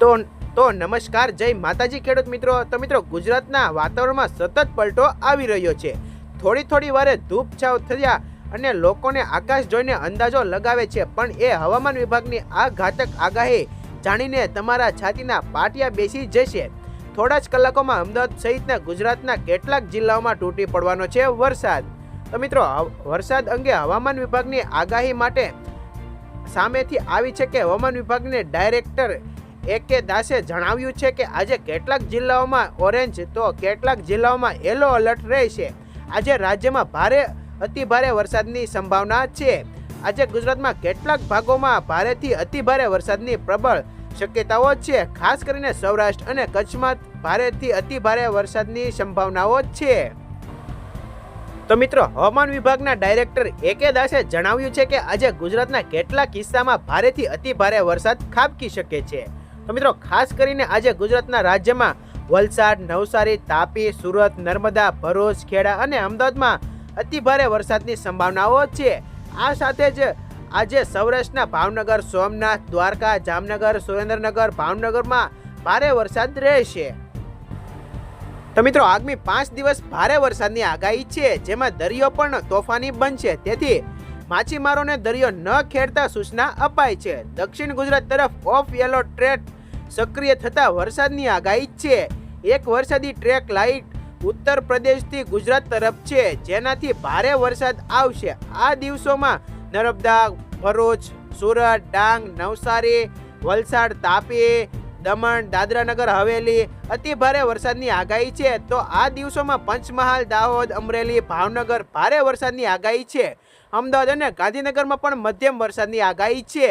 તો તો નમસ્કાર, જય માતાજી ખેડૂત મિત્રો. તો મિત્રો, ગુજરાતના વાતાવરણમાં સતત પલટો આવી રહ્યો છે. થોડી થોડી વારે ધૂપ છાવ થયા અને લોકોને આકાશ જોઈને અંદાજો લગાવે છે. પણ એ હવામાન વિભાગની આ ઘાતક આગાહી જાણીને તમારા છાતીના પાટિયા બેસી જશે. થોડા જ કલાકોમાં અમદાવાદ સહિતના ગુજરાતના કેટલાક જિલ્લાઓમાં તૂટી પડવાનો છે વરસાદ. તો મિત્રો વરસાદ અંગે હવામાન વિભાગની આગાહી માટે સામેથી આવી છે કે હવામાન વિભાગને ડાયરેક્ટર એ કે દાસે જણાવ્યું છે કે આજે કેટલાક જિલ્લાઓમાં ઓરેન્જ તો કેટલાક જિલ્લાઓમાં યલો એલર્ટ રહેશે. આજે રાજ્યમાં ભારે અતિ ભારે વરસાદની સંભાવના છે. આજે ગુજરાતમાં કેટલાક ભાગોમાં ભારેથી અતિ ભારે વરસાદની પ્રબળ શક્યતાઓ છે. ખાસ કરીને સૌરાષ્ટ્ર અને કચ્છમાં ભારેથી અતિ ભારે વરસાદની સંભાવનાઓ છે. તો મિત્રો, હવામાન વિભાગના ડાયરેક્ટર એ કે દાસે જણાવ્યું છે કે આજે ગુજરાતના કેટલાક કિસ્સામાં ભારેથી અતિ ભારે વરસાદ ખાબકી શકે છે. તો મિત્રો, ખાસ કરીને આજે ગુજરાતના રાજ્યમાં વલસાડ, નવસારી, તાપી, સુરત, નર્મદા, ભરૂચ, ખેડા અને અમદાવાદમાં અતિભારે વરસાદની સંભાવનાઓ છે. આ સાથે જ આજે સૌરાષ્ટ્રના ભાવનગર, સોમનાથ, દ્વારકા, જામનગર, સુરેન્દ્રનગર, ભાવનગરમાં ભારે વરસાદ રહેશે. તો મિત્રો, આગામી પાંચ દિવસ ભારે વરસાદની આગાહી છે, જેમાં દરિયો પણ તોફાની બનશે. તેથી માછીમારોને દરિયો ન ખેડતા સૂચના અપાઈ છે. દક્ષિણ ગુજરાત તરફ ઓફ યલો ટ્રેક સક્રિય થતા વરસાદની આગાહી છે. એક વરસાદી ટ્રેક લાઇટ ઉત્તર પ્રદેશથી ગુજરાત તરફ છે, જેનાથી ભારે વરસાદ આવશે. આ દિવસોમાં નર્મદા, ભરૂચ, સુરત, ડાંગ, નવસારી, વલસાડ, તાપી, દમણ, દાદરાનગર, હવેલી અતિ ભારે વરસાદની આગાહી છે. તો આ દિવસોમાં પંચમહાલ, દાહોદ, અમરેલી, ભાવનગર ભારે વરસાદની આગાહી છે. અમદાવાદ અને ગાંધીનગરમાં પણ મધ્યમ વરસાદની આગાહી છે.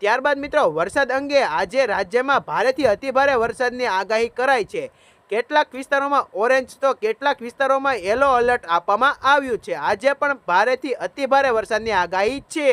ત્યારબાદ મિત્રો, વરસાદ અંગે આજે રાજ્યમાં ભારેથી અતિભારે વરસાદની આગાહી કરાઈ છે. કેટલાક વિસ્તારોમાં ઓરેન્જ તો કેટલાક વિસ્તારોમાં યલો એલર્ટ આપવામાં આવ્યું છે. આજે પણ ભારેથી અતિભારે વરસાદની આગાહી છે.